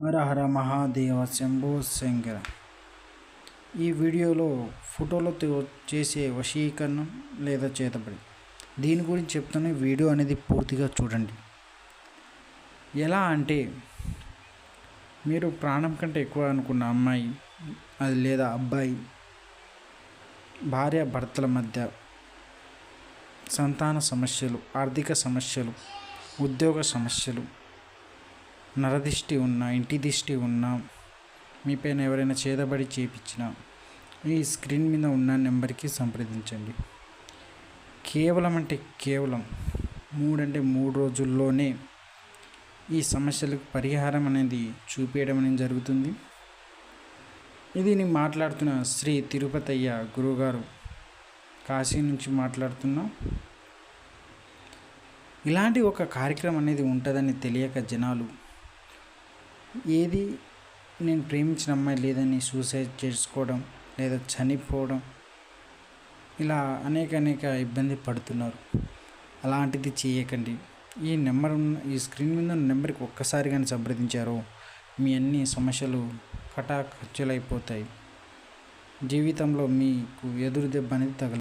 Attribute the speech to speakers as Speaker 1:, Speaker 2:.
Speaker 1: హర హర మహాదేవ శంభో శంకర. ఈ వీడియోలో ఫోటోలతో చేసే వశీకరణం లేదా చేతబడి. దీని గురించి చెప్తున్న వీడియో అనేది పూర్తిగా చూడండి. ఎలా అంటే మీరు ప్రాణం కంటే ఎక్కువ అనుకున్న అమ్మాయి అది లేదా అబ్బాయి భార్య భర్తల మధ్య సంతాన సమస్యలు ఆర్థిక సమస్యలు ఉద్యోగ సమస్యలు నరదిష్టి ఉన్న ఇంటి దిష్టి ఉన్న మీపైన ఎవరైనా చేదబడి చేపించిన ఈ స్క్రీన్ మీద ఉన్న నెంబర్కి సంప్రదించండి. కేవలం అంటే కేవలం మూడంటే మూడు రోజుల్లోనే ఈ సమస్యలకు పరిహారం అనేది చూపించడం అనేది జరుగుతుంది. ఇది నేను మాట్లాడుతున్న శ్రీ తిరుపతయ్య గురువుగారు కాశీ నుంచి మాట్లాడుతున్నా. ఇలాంటి ఒక కార్యక్రమం అనేది ఉంటుందని తెలియక జనాలు ఏది నేను ప్రేమించిన అమ్మాయి లేదని సూసైడ్ చేసుకోవడం లేదా చనిపోవడం ఇలా అనేక అనేక ఇబ్బంది పడుతున్నారు. అలాంటిది చేయకండి. ఈ నెంబర్ ఉన్న ఈ స్క్రీన్ మీద ఉన్న నెంబర్కి ఒక్కసారి కానీ సంప్రదించారో మీ అన్ని సమస్యలు కటాఖర్చులైపోతాయి జీవితంలో మీకు ఎదురు దెబ్బ అనేది తగల